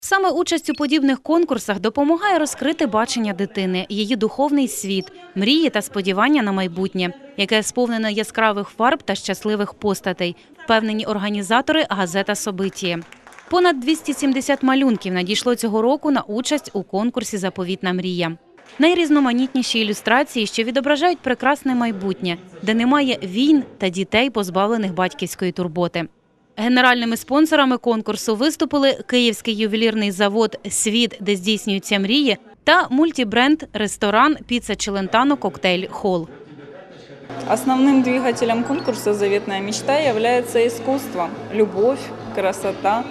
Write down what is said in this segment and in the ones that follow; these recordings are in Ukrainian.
Саме участь у подібних конкурсах допомагає розкрити бачення дитини, її духовний світ, мрії та сподівання на майбутнє, яке сповнене яскравих фарб та щасливих постатей, впевнені організатори газета Собитіє. Понад 270 малюнків надійшло цього року на участь у конкурсі Заповітна мрія. Найрізноманітніші ілюстрації, що відображають прекрасне майбутнє, де немає війн та дітей, позбавлених батьківської турботи. Генеральними спонсорами конкурсу виступили Київський ювелірний завод Світ, де здійснюються мрії, та мультібренд ресторан Піца Челентано Коктейль Холл. Основным двигателем конкурса «Заветная мечта» является искусство, любовь, красота.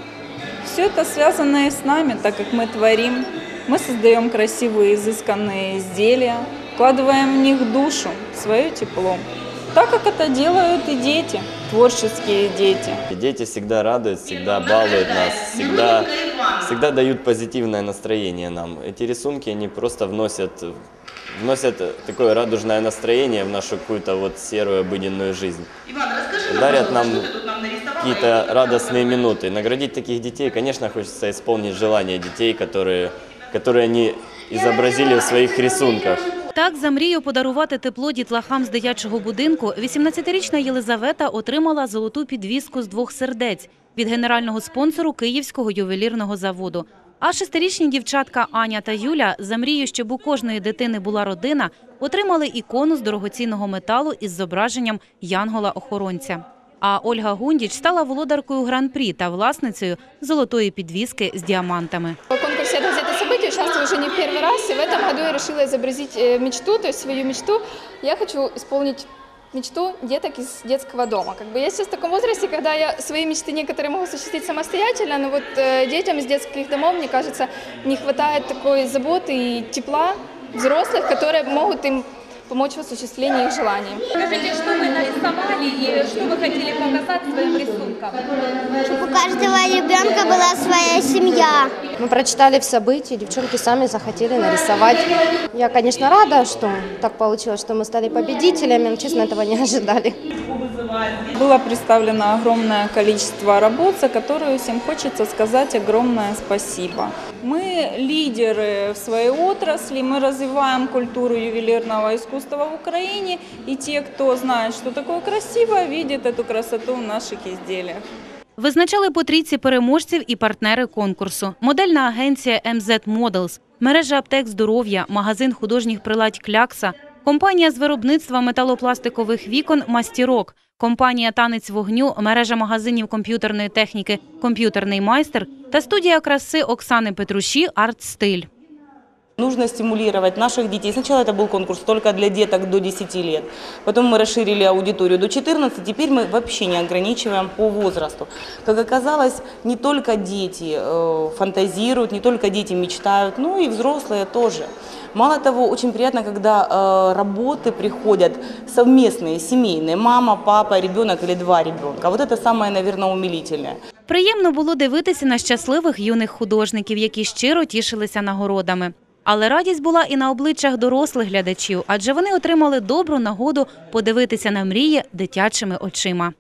Все это связано и с нами, так как мы творим. Мы создаем красивые, изысканные изделия, вкладываем в них душу, свое тепло. Так как это делают и дети, творческие дети. И Дети всегда радуют, всегда балуют нас, всегда, всегда дают позитивное настроение нам. Эти рисунки, они просто вносят, вносят такое радужное настроение в нашу какую-то вот серую обыденную жизнь. Иван, расскажи, Дарят нам, нам? Какие-то радостные минуты. Наградить таких детей, конечно, хочется исполнить желания детей, которые, которые они изобразили в своих рисунках. Так, за мрію подарувати тепло дітлахам з дитячого будинку 18-річна Єлизавета отримала золоту підвіску з двох сердець від генерального спонсору Київського ювелірного заводу. А шестирічні дівчатка Аня та Юля за мрію, щоб у кожної дитини була родина, отримали ікону з дорогоцінного металу із зображенням Янгола-охоронця. А Ольга Гундіч стала володаркою гран-прі та власницею золотої підвіски з діамантами. В конкурсе «Газета событий» участвую уже не в первый раз, и в этом году я решила изобразить э, мечту, то есть свою мечту. Я хочу исполнить мечту деток из детского дома. Как бы я сейчас в таком возрасте, когда я свои мечты некоторые могу осуществить самостоятельно, но вот э, детям из детских домов, мне кажется, не хватает такой заботы и тепла взрослых, которые могут им помочь в осуществлении их желаний. Скажите, что вы нарисовали и что вы хотели показать своим рисунком? Чтобы у каждого ребенка была своя семья. Мы прочитали в событии, девчонки сами захотели нарисовать. Я, конечно, рада, что так получилось, что мы стали победителями, но, честно, этого не ожидали. Было представлено огромное количество работ, за которые всем хочется сказать огромное спасибо. Мы лидеры в своей отрасли, мы развиваем культуру ювелирного искусства в Украине, и те, кто знает, что такое красиво, видят эту красоту в наших изделиях. Визначали по трійці переможців і партнери конкурсу. Модельна агенція MZ Models, мережа аптек здоров'я, магазин художніх приладь Клякса, компанія з виробництва металопластикових вікон Мастірок, компанія Танець вогню, мережа магазинів комп'ютерної техніки Комп'ютерний майстер та студія краси Оксани Петруші Арт Стиль. Нужно стимулировать наших детей. Сначала это был конкурс только для деток до 10 лет. Потом мы расширили аудиторию до 14. Теперь мы вообще не ограничиваем по возрасту. Как оказалось, не только дети э, фантазируют, не только дети мечтают, но и взрослые тоже. Мало того, очень приятно, когда э, работы приходят совместные, семейные. Мама, папа, ребенок или два ребенка. Вот это самое, наверное, умилительное. Приємно було дивитися на щасливих юних художників, які щиро тішилися нагородами. Але радість була і на обличчях дорослих глядачів, адже вони отримали добру нагоду подивитися на мрії дитячими очима.